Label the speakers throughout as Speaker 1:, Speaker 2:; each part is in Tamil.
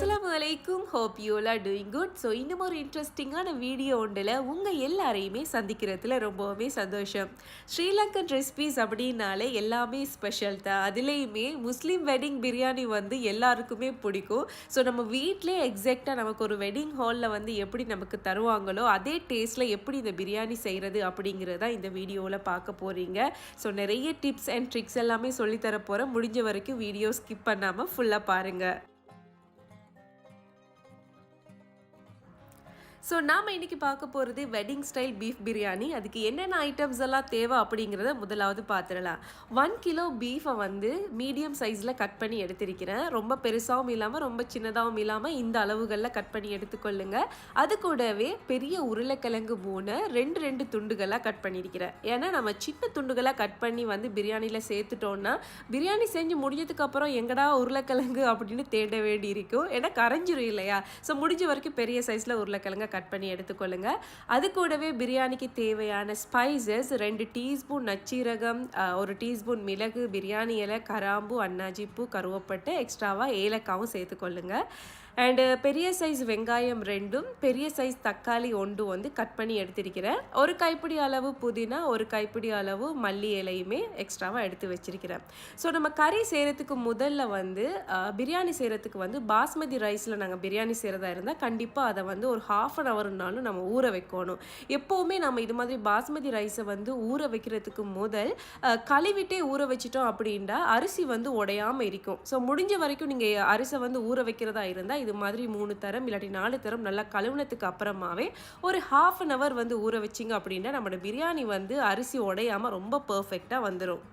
Speaker 1: அலைக்கும். Hope you all doing good so இன்னும் ஒரு இன்ட்ரெஸ்டிங்கான வீடியோ ஒன்றில் உங்கள் எல்லாரையுமே சந்திக்கிறதுல ரொம்பவுமே சந்தோஷம். ஸ்ரீலங்கன் ரெசிபீஸ் அப்படின்னாலே எல்லாமே ஸ்பெஷல் தான். அதுலேயுமே முஸ்லீம் வெட்டிங் பிரியாணி வந்து எல்லாருக்குமே பிடிக்கும். ஸோ நம்ம வீட்டிலே எக்ஸாக்டாக நமக்கு ஒரு வெட்டிங் ஹாலில் வந்து எப்படி நமக்கு தருவாங்களோ அதே டேஸ்ட்டில் எப்படி இந்த பிரியாணி செய்கிறது அப்படிங்கிறத இந்த வீடியோவில் பார்க்க போகிறீங்க ஸோ நிறைய டிப்ஸ் அண்ட் ட்ரிக்ஸ் எல்லாமே சொல்லித்தர போகிறேன் முடிஞ்ச வரைக்கும் வீடியோ ஸ்கிப் பண்ணாமல் ஃபுல்லாக பாருங்கள் ஸோ நாம் இன்றைக்கி பார்க்க போகிறது வெட்டிங் ஸ்டைல் பீஃப் பிரியாணி அதுக்கு என்னென்ன ஐட்டம்ஸ் எல்லாம் தேவை அப்படிங்கிறத முதலாவது பார்த்துடலாம். ஒன் கிலோ பீஃபை வந்து மீடியம் சைஸில் கட் பண்ணி எடுத்திருக்கிறேன். ரொம்ப பெருசாகவும் இல்லாமல் ரொம்ப சின்னதாகவும் இல்லாமல் இந்த அளவுகளில் கட் பண்ணி எடுத்துக்கொள்ளுங்க. அது கூடவே பெரிய உருளைக்கிழங்கு மூணு ரெண்டு ரெண்டு துண்டுகளாக கட் பண்ணியிருக்கிறேன். ஏன்னா நம்ம சின்ன துண்டுகளாக கட் பண்ணி வந்து பிரியாணியில் சேர்த்துட்டோன்னா பிரியாணி செஞ்சு முடிஞ்சதுக்கப்புறம் எங்கடா உருளைக்கிழங்கு அப்படின்னு தேட வேண்டி இருக்கும் ஏன்னா கரைஞ்சிரும் இல்லையா? ஸோ முடிஞ்ச வரைக்கும் பெரிய சைஸில் உருளைக்கிழங்க கட் கட் பண்ணி எடுத்துக்கொள்ளுங்க. அது கூடவே பிரியாணிக்கு தேவையான ஸ்பைசஸ் ரெண்டு டீஸ்பூன் நச்சீரகம் ஒரு டீஸ்பூன் மிளகு பிரியாணி இலை கராம்பு அன்னாஜிப்பூ கருவப்பட்டு எக்ஸ்ட்ராவாக ஏலக்காவும் சேர்த்துக்கொள்ளுங்கள் அண்டு uh, பெரிய சைஸ் வெங்காயம் ரெண்டும் பெரிய சைஸ் தக்காளி ஒன்று வந்து கட் பண்ணி எடுத்திருக்கிறேன். ஒரு கைப்பிடி அளவு புதினா ஒரு கைப்பிடி அளவு மல்லி இலையுமே எக்ஸ்ட்ராவாக எடுத்து வச்சிருக்கிறேன். ஸோ நம்ம கறி செய்கிறதுக்கு முதல்ல வந்து uh, பிரியாணி செய்கிறதுக்கு வந்து பாஸ்மதி ரைஸில் நாங்கள் பிரியாணி செய்கிறதா இருந்தால் கண்டிப்பாக அதை வந்து ஒரு ஹாஃப் அன் ஹவர்னாலும் நம்ம ஊற வைக்கணும். எப்போவுமே நம்ம இது மாதிரி பாஸ்மதி ரைஸை வந்து ஊற வைக்கிறதுக்கு முதல் uh, கழுவிட்டே ஊற வச்சிட்டோம் அப்படின்னா அரிசி வந்து உடையாமல் இருக்கும். ஸோ முடிஞ்ச வரைக்கும் நீங்கள் அரிசை வந்து ஊற வைக்கிறதா இருந்தால் இது மாதிரி மூணு தரம் இல்லாட்டி நாலு தரம் நல்லா கழுவுனதுக்கு அப்புறமாவே ஒரு ஹாஃப் அன் ஹவர் வந்து ஊற வச்சிங்க அப்படின்னா நம்மளோட பிரியாணி வந்து அரிசி உடையாமல் ரொம்ப பர்ஃபெக்டாக வந்துடும்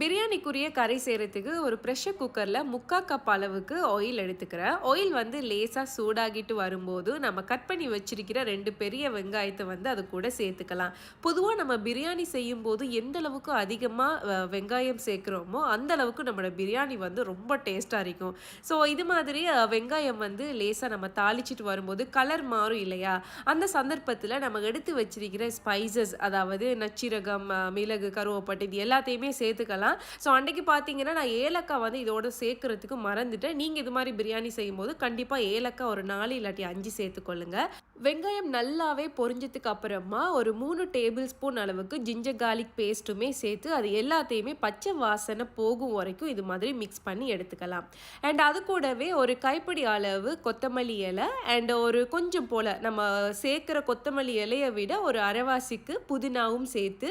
Speaker 1: பிரியாணிக்குரிய கறி செய்கிறதுக்கு ஒரு ப்ரெஷர் குக்கரில் முக்கா கப் அளவுக்கு ஆயில் எடுத்துக்கிறேன். ஆயில் வந்து லேசாக சூடாகிட்டு வரும்போது நம்ம கட் பண்ணி வச்சிருக்கிற ரெண்டு பெரிய வெங்காயத்தை வந்து அது கூட சேர்த்துக்கலாம். பொதுவாக நம்ம பிரியாணி செய்யும்போது எந்த அளவுக்கு அதிகமாக வெங்காயம் சேர்க்குறோமோ அந்த அளவுக்கு நம்மளோட பிரியாணி வந்து ரொம்ப டேஸ்ட்டாக இருக்கும். ஸோ இது மாதிரி வெங்காயம் வந்து லேசாக நம்ம தாளிச்சிட்டு வரும்போது கலர் மாறும் இல்லையா? அந்த சந்தர்ப்பத்தில் நம்ம எடுத்து வச்சிருக்கிற ஸ்பைசஸ் அதாவது நச்சீரகம் மிளகு கருவப்பட்டு இது எல்லாத்தையுமே சேர்த்துக்கலாம். ஸோ அன்றைக்கி பார்த்தீங்கன்னா நான் ஏலக்காய் வந்து இதோட சேர்க்கறதுக்கு மறந்துட்டேன். நீங்கள் இது மாதிரி பிரியாணி செய்யும்போது கண்டிப்பாக ஏலக்காய் ஒரு நாலு இல்லாட்டி அஞ்சு சேர்த்துக்கொள்ளுங்க. வெங்காயம் நல்லாவே பொரிஞ்சதுக்கு அப்புறமா ஒரு மூணு டேபிள் ஸ்பூன் அளவுக்கு ஜிஞ்சர் கார்லிக் பேஸ்ட்டுமே சேர்த்து அது எல்லாத்தையுமே பச்சை வாசனை போகும் வரைக்கும் இது மாதிரி மிக்ஸ் பண்ணி எடுத்துக்கலாம். அண்ட் அது கூடவே ஒரு கைப்பிடி அளவு கொத்தமல்லி இலை அண்ட் ஒரு கொஞ்சம் போல் நம்ம சேர்க்குற கொத்தமல்லி இலையை விட ஒரு அரைவாசிக்கு புதினாவும் சேர்த்து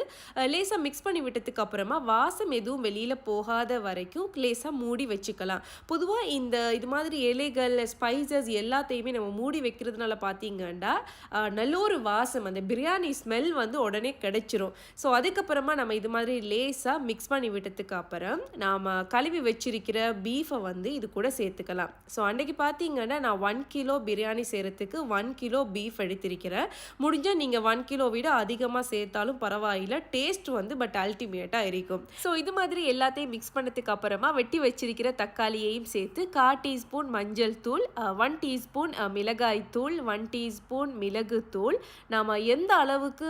Speaker 1: லேசாக மிக்ஸ் பண்ணி விட்டதுக்கு அப்புறமா வாசம் எதுவும் வெளியில் போகாத வரைக்கும் லேசாக மூடி வச்சுக்கலாம். பொதுவாக இந்த இது மாதிரி இலைகள் ஸ்பைசஸ் எல்லாத்தையுமே நம்ம மூடி வைக்கிறதுனால பார்த்தீங்கன்னா கண்டால் நல்ல ஒரு வாசம் அந்த பிரியாணி ஸ்மெல் வந்து உடனே கிடைச்சிரும். ஸோ அதுக்கப்புறமா நம்ம இது மாதிரி லேசாக மிக்ஸ் பண்ணி விட்டதுக்கு அப்புறம் நாம் கழுவி வச்சிருக்கிற பீஃபை வந்து இது கூட சேர்த்துக்கலாம். ஸோ அன்றைக்கி பார்த்தீங்கன்னா நான் ஒன் கிலோ பிரியாணி செய்கிறதுக்கு ஒன் கிலோ பீஃப் எடுத்திருக்கிறேன். முடிஞ்சால் நீங்கள் ஒன் கிலோ விட அதிகமாக சேர்த்தாலும் பரவாயில்ல. டேஸ்ட் வந்து பட் அல்டிமேட்டாக இருக்கும். ஸோ இது மாதிரி எல்லாத்தையும் மிக்ஸ் பண்ணதுக்கு அப்புறமா வெட்டி வச்சிருக்கிற தக்காளியையும் சேர்த்து கா டீஸ்பூன் மஞ்சள் தூள் ஒன் டீஸ்பூன் மிளகாய் தூள் ஒன் டீஸ்பூன் மிளகு தூள். நாம் எந்த அளவுக்கு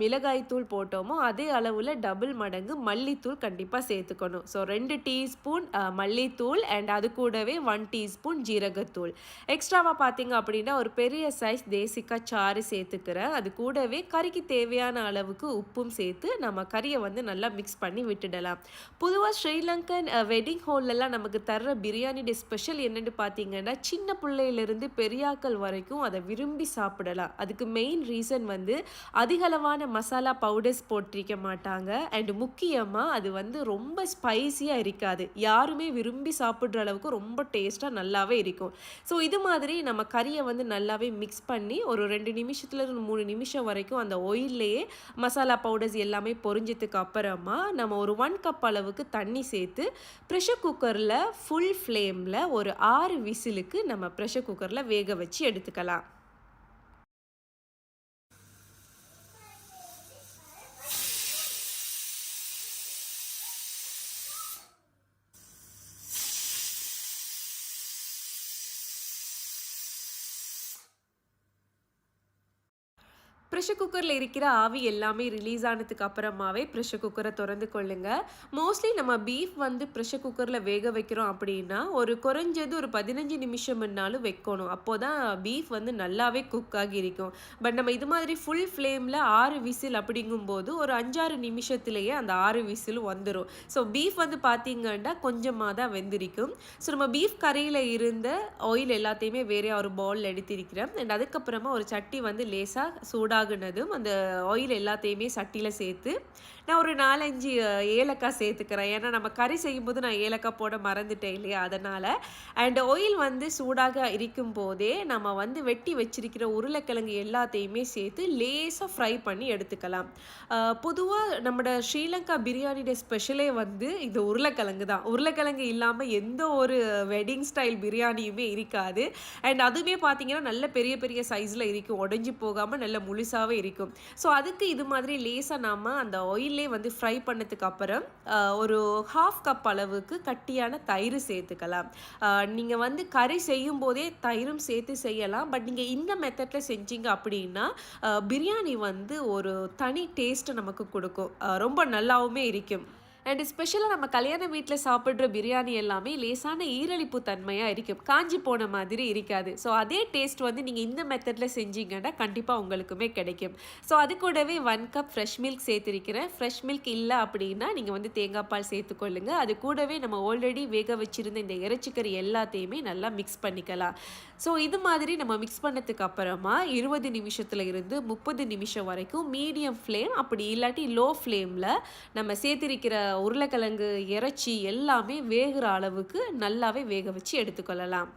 Speaker 1: மிளகாய் தூள் போட்டோமோ அதே அளவில் டபுள் மடங்கு மல்லித்தூள் கண்டிப்பாக சேர்த்துக்கணும். ஸோ ரெண்டு டீஸ்பூன் மல்லித்தூள் அண்ட் அது கூடவே ஒன் டீஸ்பூன் ஜீரகத்தூள். எக்ஸ்ட்ராவாக பார்த்தீங்க அப்படின்னா ஒரு பெரிய சைஸ் தேசிக்காய் சாறு சேர்த்துக்கிறேன். அது கூடவே கறிக்கு தேவையான அளவுக்கு உப்பும் சேர்த்து நம்ம கறியை வந்து நல்லா மிக்ஸ் பண்ணி விட்டுடலாம். பொதுவாக ஸ்ரீலங்கன் வெட்டிங் ஹால்லலாம் நமக்கு தர்ற பிரியாணியோட ஸ்பெஷல் என்னென்னு பார்த்தீங்கன்னா சின்ன பிள்ளையிலேருந்து பெரியாக்கள் வரைக்கும் அதை விரும்பி சாப்பிடலாம். அதுக்கு மெயின் ரீசன் வந்து அதிகளவான மசாலா பவுடர்ஸ் போட்டிருக்க மாட்டாங்க. அண்ட் முக்கியமாக அது வந்து ரொம்ப ஸ்பைஸியாக இருக்காது. யாருமே விரும்பி சாப்பிட்ற அளவுக்கு ரொம்ப டேஸ்ட்டாக நல்லாவே இருக்கும். ஸோ இது மாதிரி நம்ம கறியை வந்து நல்லாவே மிக்ஸ் பண்ணி ஒரு ரெண்டு நிமிஷத்துல மூணு நிமிஷம் வரைக்கும் அந்த ஒயில்லையே மசாலா பவுடர்ஸ் எல்லாமே பொரிஞ்சதுக்கு அப்புறமா நம்ம ஒரு ஒன் கப் அளவுக்கு தண்ணி சேர்த்து ப்ரெஷர் குக்கரில் ஃபுல் ஃப்ளேமில் ஒரு ஆறு விசிலுக்கு நம்ம ப்ரெஷர் குக்கரில் வேக வச்சு எடுத்துக்கலாம். ப்ரெஷர் குக்கரில் இருக்கிற ஆவி எல்லாமே ரிலீஸ் ஆனதுக்கு அப்புறமாவே ப்ரெஷர் குக்கரை திறந்து கொள்ளுங்க. மோஸ்ட்லி நம்ம பீஃப் வந்து ப்ரெஷர் குக்கரில் வேக வைக்கிறோம் அப்படின்னா ஒரு குறைஞ்சது ஒரு பதினஞ்சு நிமிஷம்னாலும் வைக்கணும். அப்போ தான் பீஃப் வந்து நல்லாவே குக் ஆகி இருக்கும். பட் நம்ம இது மாதிரி ஃபுல் ஃப்ளேமில் ஆறு விசில் அப்படிங்கும்போது ஒரு அஞ்சாறு நிமிஷத்துலேயே அந்த ஆறு விசில் வந்துடும் ஸோ பீஃப் வந்து பார்த்தீங்கன்னா கொஞ்சமாக தான் வெந்திருக்கும். ஸோ நம்ம பீஃப் கறியில் இருந்த ஆயில் எல்லாத்தையுமே வேறு ஒரு பவுலில் எடுத்திருக்கிறேன். அண்ட் அதுக்கப்புறமா ஒரு சட்டி வந்து லேசாக சூடாகுனதும் அந்த ஆயில் எல்லாத்தையுமே சட்டியில் சேர்த்து நான் ஒரு நாலஞ்சு ஏலக்காய் சேர்த்துக்கிறேன். ஏன்னா நம்ம கறி செய்யும்போது நான் ஏலக்காய் போட மறந்துட்டேன் இல்லையா? அதனால் அண்ட் ஆயில் வந்து சூடாக இருக்கும் போதே நம்ம வந்து வெட்டி வச்சிருக்கிற உருளைக்கிழங்கு எல்லாத்தையுமே சேர்த்து லேசாக ஃப்ரை பண்ணி எடுத்துக்கலாம். பொதுவாக நம்மளோட ஸ்ரீலங்கா பிரியாணியோட ஸ்பெஷலே வந்து இது உருளைக்கிழங்கு தான். உருளைக்கிழங்கு இல்லாமல் எந்த ஒரு வெட்டிங் ஸ்டைல் பிரியாணியுமே இருக்காது. அண்ட் அதுவுமே பார்த்தீங்கன்னா நல்ல பெரிய பெரிய சைஸில் இருக்கும் உடஞ்சி போகாமல் நல்ல முழுசாக முழுசாகவே இருக்கும். ஸோ அதுக்கு இது மாதிரி லேசாக நாம் அந்த ஆயிலே வந்து ஃப்ரை பண்ணதுக்கு அப்புறம் ஒரு ஹாஃப் கப் அளவுக்கு கட்டியான தயிர் சேர்த்துக்கலாம். நீங்கள் வந்து கறி செய்யும் போதே தயிரும் சேர்த்து செய்யலாம். பட் நீங்கள் இந்த மெத்தடில் செஞ்சீங்க அப்படின்னா பிரியாணி வந்து ஒரு தனி டேஸ்ட்டை நமக்கு கொடுக்கும். ரொம்ப நல்லாவுமே இருக்கும். அண்ட் ஸ்பெஷலாக நம்ம கல்யாண வீட்டில் சாப்பிட்ற பிரியாணி எல்லாமே லேசான ஈரழிப்பு தன்மையாக இருக்கும். காஞ்சி போன மாதிரி இருக்காது. ஸோ அதே டேஸ்ட் வந்து நீங்கள் இந்த மெத்தடில் செஞ்சீங்கன்னா கண்டிப்பாக உங்களுக்குமே கிடைக்கும். ஸோ அது கூடவே ஒன் கப் ஃப்ரெஷ் மில்க் சேர்த்துருக்கிறேன். ஃப்ரெஷ் மில்க் இல்லை அப்படின்னா நீங்கள் வந்து தேங்காய் பால் சேர்த்துக்கொள்ளுங்க. அது கூடவே நம்ம ஆல்ரெடி வேக வச்சுருந்த இந்த இறைச்சிக்கறி எல்லாத்தையுமே நல்லா மிக்ஸ் பண்ணிக்கலாம். ஸோ இது மாதிரி நம்ம மிக்ஸ் பண்ணதுக்கு அப்புறமா இருபது நிமிஷத்தில் இருந்து முப்பது நிமிஷம் வரைக்கும் மீடியம் ஃப்ளேம் அப்படி இல்லாட்டி லோ ஃப்ளேமில் நம்ம சேர்த்திருக்கிற உருளைக்கிழங்கு இறைச்சி எல்லாமே வேகிற அளவுக்கு நல்லாவே வேக வச்சு எடுத்துக்கொள்ளலாம்.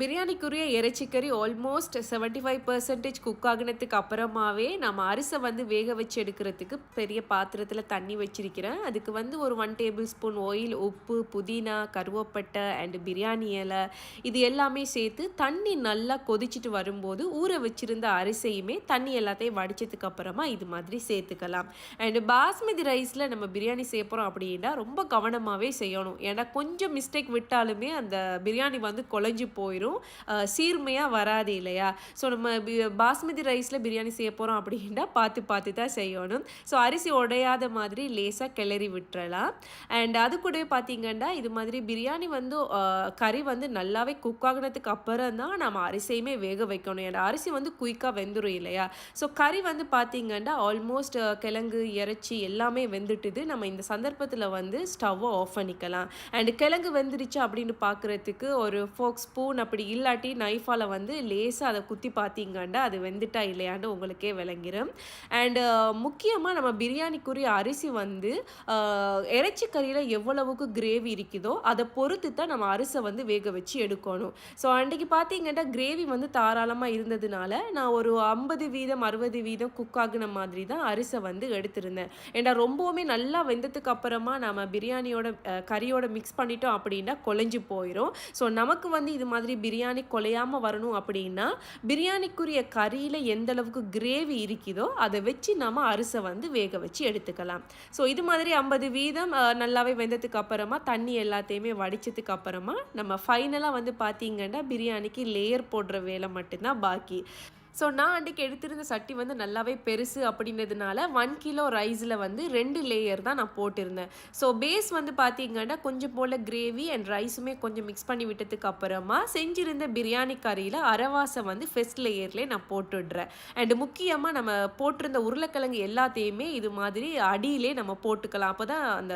Speaker 1: பிரியாணிக்குரிய இறைச்சிக்கறி almost seventy five percentage cook ஆகினதுக்கு அப்புறமாவே நம்ம அரிசை வந்து வேக வச்சு எடுக்கிறதுக்கு பெரிய பாத்திரத்தில் தண்ணி வச்சிருக்கிறேன். அதுக்கு வந்து ஒரு ஒன் டேபிள் ஸ்பூன் ஆயில் உப்பு புதினா கருவேப்பட்டை அண்டு பிரியாணி இலை இது எல்லாமே சேர்த்து தண்ணி நல்லா கொதிச்சிட்டு வரும்போது ஊற வச்சிருந்த அரிசையுமே தண்ணி எல்லாத்தையும் வடிச்சதுக்கு அப்புறமா இது மாதிரி சேர்த்துக்கலாம். அண்ட் பாஸ்மதி ரைஸில் நம்ம பிரியாணி சேர்ப்போம் அப்படின்னா ரொம்ப கவனமாகவே செய்யணும். ஏன்னா கொஞ்சம் மிஸ்டேக் விட்டாலுமே அந்த பிரியாணி வந்து குழஞ்சி போயிடும் சீர்மையாக வராது இல்லையா? ஸோ நம்ம பாஸ்மதி ரைஸில் பிரியாணி செய்ய போகிறோம் அப்படின்னா பார்த்து பார்த்து தான் செய்யணும். ஸோ அரிசி உடையாத மாதிரி லேசாக கிளறி விட்டுறலாம். அண்ட் அது கூடவே பார்த்தீங்கன்னா இது மாதிரி பிரியாணி வந்து கறி வந்து நல்லாவே குக் ஆகினதுக்கு அப்புறம் தான் நம்ம அரிசியுமே வேக வைக்கணும். ஏன்னா அரிசி வந்து குயிக்காக வெந்துடும் இல்லையா? ஸோ கறி வந்து பார்த்தீங்கன்னா ஆல்மோஸ்ட் கிழங்கு இறைச்சி எல்லாமே வெந்துட்டுது. நம்ம இந்த சந்தர்ப்பத்தில் வந்து ஸ்டவ்வை ஆஃப் பண்ணிக்கலாம். அண்ட் கிழங்கு வெந்துருச்சு அப்படின்னு பார்க்குறதுக்கு ஒரு ஃபோக் ஸ்பூன் அப்படி இல்லாட்டி நைஃபால் வந்து லேசாக அதை குத்தி பார்த்தீங்கன்னா அது வெந்துட்டா இல்லையான்னு உங்களுக்கே விளங்கிடும் அண்டு முக்கியமாக நம்ம பிரியாணிக்குரிய அரிசி வந்து இறைச்சி கறியில் எவ்வளவுக்கு கிரேவி இருக்குதோ அதை பொறுத்து தான் நம்ம அரிசை வந்து வேக வச்சு எடுக்கணும். ஸோ அன்றைக்கு பார்த்தீங்கன்னா கிரேவி வந்து தாராளமாக இருந்ததுனால நான் ஒரு ஐம்பது வீதம் அறுபது வீதம் குக் ஆகின மாதிரி தான் அரிசை வந்து எடுத்திருந்தேன். ஏன்னா ரொம்பவுமே நல்லா வெந்ததுக்கு அப்புறமா நம்ம பிரியாணியோட கறியோட மிக்ஸ் பண்ணிட்டோம் அப்படின்னா குழஞ்சு போயிடும் ஸோ நமக்கு வந்து இது மாதிரி பிரியாணி கொலையாமல் வரணும் அப்படின்னா பிரியாணிக்குரிய கறியில் எந்த அளவுக்கு கிரேவி இருக்குதோ அதை வச்சு நம்ம அரிசை வந்து வேக வச்சு எடுத்துக்கலாம். ஸோ இது மாதிரி ஐம்பது வீதம் நல்லாவே வெந்ததுக்கு அப்புறமா தண்ணி எல்லாத்தையுமே வடித்ததுக்கு அப்புறமா நம்ம ஃபைனலாக வந்து பார்த்தீங்கன்னா பிரியாணிக்கு லேயர் போடுற வேலை மட்டும்தான் பாக்கி. ஸோ நான் அன்றைக்கி எடுத்திருந்த சட்டி வந்து நல்லாவே பெருசு அப்படின்றதுனால ஒன் கிலோ ரைஸில் வந்து ரெண்டு லேயர் தான் நான் போட்டிருந்தேன். ஸோ பேஸ் வந்து பார்த்தீங்கன்னா கொஞ்சம் போல் கிரேவி அண்ட் ரைஸுமே கொஞ்சம் மிக்ஸ் பண்ணி விட்டதுக்கு அப்புறமா செஞ்சிருந்த பிரியாணி கறியில் அரவாசை வந்து ஃபெஸ்ட் லேயர்லேயே நான் போட்டுடுறேன். அண்டு முக்கியமாக நம்ம போட்டிருந்த உருளைக்கிழங்கு எல்லாத்தையுமே இது மாதிரி அடியிலே நம்ம போட்டுக்கலாம். அப்போ தான் அந்த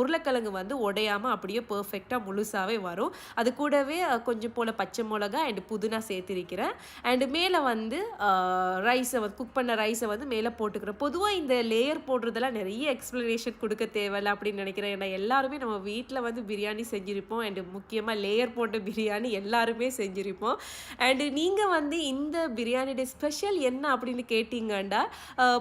Speaker 1: உருளைக்கிழங்கு வந்து உடையாமல் அப்படியே பர்ஃபெக்டாக முழுசாகவே வரும். அது கூடவே கொஞ்சம் போல் பச்சை மிளகா அண்ட் புதினா சேர்த்திருக்கிறேன். அண்ட் மேலே வந்து ரைஸை வந்து குக் பண்ண ரைஸை வந்து மேலே போட்டுக்கிறேன். பொதுவாக இந்த லேயர் போடுறதெல்லாம் நிறைய எக்ஸ்ப்ளனேஷன் கொடுக்க தேவையில்லை அப்படின்னு நினைக்கிறேன். ஏன்னா எல்லாருமே நம்ம வீட்டில் வந்து பிரியாணி செஞ்சுருப்போம். அண்ட் முக்கியமாக லேயர் போட்ட பிரியாணி எல்லாருமே செஞ்சுருப்போம். அண்டு நீங்கள் வந்து இந்த பிரியாணியோட ஸ்பெஷல் என்ன அப்படின்னு கேட்டிங்கன்னா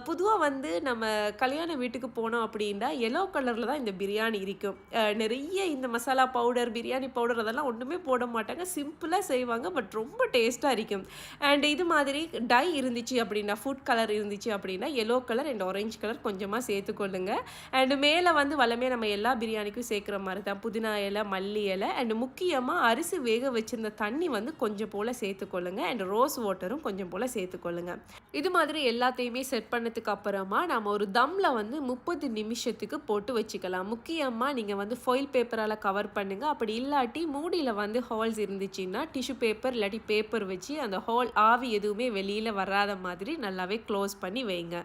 Speaker 1: பொதுவாக வந்து நம்ம கல்யாண வீட்டுக்கு போனோம் அப்படின்னா எல்லோ கலரில் தான் இந்த பிரியாணி பிரியாணி இருக்கும். நிறைய இந்த மசாலா பவுடர் பிரியாணி பவுடர் அதெல்லாம் ஒன்றுமே போட மாட்டாங்க. சிம்பிளாக செய்வாங்க பட் ரொம்ப டேஸ்ட்டாக இருக்கும். அண்ட் இது மாதிரி டை இருந்துச்சு அப்படின்னா ஃபுட் கலர் இருந்துச்சு அப்படின்னா yellow colour and orange colour கொஞ்சமாக சேர்த்துக்கொள்ளுங்க. அண்ட் மேலே வந்து வளமே நம்ம எல்லா பிரியாணிக்கும் சேர்க்குற மாதிரி தான். புதினா இலை மல்லி இலை அண்ட் முக்கியமாக அரிசி வேக வச்சிருந்த தண்ணி வந்து கொஞ்சம் போல் சேர்த்துக்கொள்ளுங்க. அண்ட் ரோஸ் வாட்டரும் கொஞ்சம் போல் சேர்த்துக்கொள்ளுங்க. இது மாதிரி எல்லாத்தையுமே செட் பண்ணதுக்கு அப்புறமா நம்ம ஒரு தம்மில் வந்து முப்பது நிமிஷத்துக்கு போட்டு வச்சுக்கலாம். முக்கியமாக நீங்கள் வந்து ஃபாயில் பேப்பரால் கவர் பண்ணுங்கள் அப்படி இல்லாட்டி மூடியில் வந்து ஹால்ஸ் இருந்துச்சுன்னா டிஷ்யூ பேப்பர் இல்லாட்டி பேப்பர் வச்சு அந்த ஹால் ஆவி எதுவுமே வெளியில் வராத மாதிரி நல்லாவே க்ளோஸ் பண்ணி வைங்க.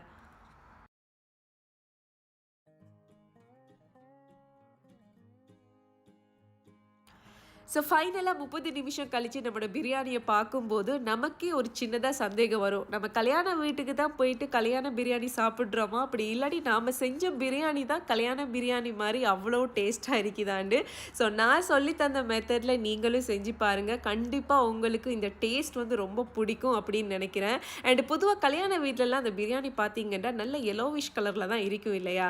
Speaker 1: ஸோ ஃபைனலாக முப்பது நிமிஷம் கழித்து நம்மளோட பிரியாணியை பார்க்கும்போது நமக்கே ஒரு சின்னதாக சந்தேகம் வரும். நம்ம கல்யாண வீட்டுக்கு தான் போயிட்டு கல்யாண பிரியாணி சாப்பிட்றோமா? அப்படி இல்லாட்டி நாம் செஞ்ச பிரியாணி தான் கல்யாண பிரியாணி மாதிரி அவ்வளோ டேஸ்ட்டாக இருக்குதாண்டு. ஸோ நான் சொல்லி தந்த மெத்தடில் நீங்களும் செஞ்சு பாருங்கள் கண்டிப்பாக உங்களுக்கு இந்த டேஸ்ட் வந்து ரொம்ப பிடிக்கும் அப்படின்னு நினைக்கிறேன். அண்டு பொதுவாக கல்யாண வீட்டிலலாம் அந்த பிரியாணி பார்த்தீங்கன்னா நல்ல எல்லோவிஷ் கலரில் தான் இருக்கும் இல்லையா?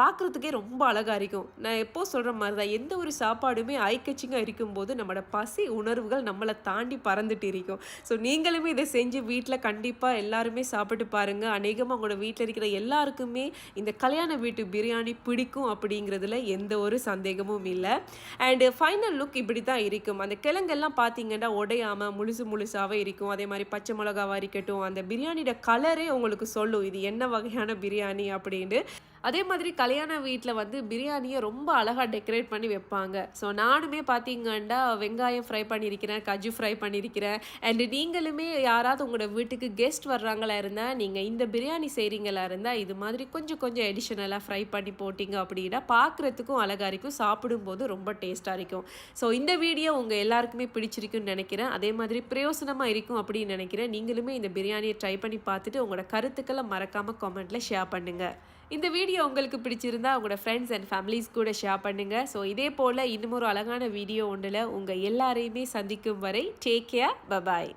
Speaker 1: பார்க்குறதுக்கே ரொம்ப அழகாக இருக்கும். நான் எப்போ சொல்கிற மாதிரி தான் எந்த ஒரு சாப்பாடுமே ஐக்கச்சிங்காக இருக்கும்போது நம்மளோட பசி உணர்வுகள் நம்மளை தாண்டி பறந்துட்டு இருக்கும். ஸோ நீங்களுமே இதை செஞ்சு வீட்டில் கண்டிப்பாக எல்லாருமே சாப்பிட்டு பாருங்கள் அநேகமாக உங்களோட வீட்டில் இருக்கிற எல்லாருக்குமே இந்த கல்யாண வீட்டு பிரியாணி பிடிக்கும் அப்படிங்கிறதுல எந்த ஒரு சந்தேகமும் இல்லை. அண்டு ஃபைனல் லுக் இப்படி தான் இருக்கும். அந்த கிழங்கெல்லாம் பார்த்தீங்கன்னா உடையாமல் முழுசு முழுசாகவே இருக்கும். அதே மாதிரி பச்சை மிளகாவாக இருக்கட்டும் அந்த பிரியாணியோட கலரே உங்களுக்கு சொல்லும். இது என்ன வகையான பிரியாணி அப்படின்னு. அதே மாதிரி கல்யாண வீட்டில் வந்து பிரியாணியை ரொம்ப அழகாக டெக்கரேட் பண்ணி வைப்பாங்க. ஸோ நானுமே பார்த்தீங்கன்னா வெங்காயம் ஃப்ரை பண்ணியிருக்கிறேன் கஜு ஃப்ரை பண்ணியிருக்கிறேன் அண்டு நீங்களுமே யாராவது உங்களோட வீட்டுக்கு கெஸ்ட் வர்றாங்களா இருந்தால் நீங்கள் இந்த பிரியாணி செய்கிறீங்களா இருந்தால் இது மாதிரி கொஞ்சம் கொஞ்சம் எடிஷனலாக ஃப்ரை பண்ணி போட்டிங்க அப்படின்னா பார்க்குறதுக்கும் அழகாக இருக்கும் சாப்பிடும்போது ரொம்ப டேஸ்ட்டாக இருக்கும். ஸோ இந்த வீடியோ உங்கள் எல்லாருக்குமே பிடிச்சிருக்குன்னு நினைக்கிறேன். அதே மாதிரி பிரயோசனமாக இருக்கும் அப்படின்னு நினைக்கிறேன். நீங்களுமே இந்த பிரியாணியை ட்ரை பண்ணி பார்த்துட்டு உங்களோட கருத்துக்களை மறக்காமல் கமெண்ட்டில் ஷேர் பண்ணுங்கள் இந்த வீடியோ உங்களுக்கு பிடிச்சிருந்தா உங்களோட ஃப்ரெண்ட்ஸ் அண்ட் ஃபேமிலிஸ் கூட ஷேர் பண்ணுங்கள் ஸோ இதே போல் இன்னும் ஒரு அழகான வீடியோ ஒன்றில் உங்கள் எல்லாரையுமே சந்திக்கும் வரை டேக் கேர் பபாய்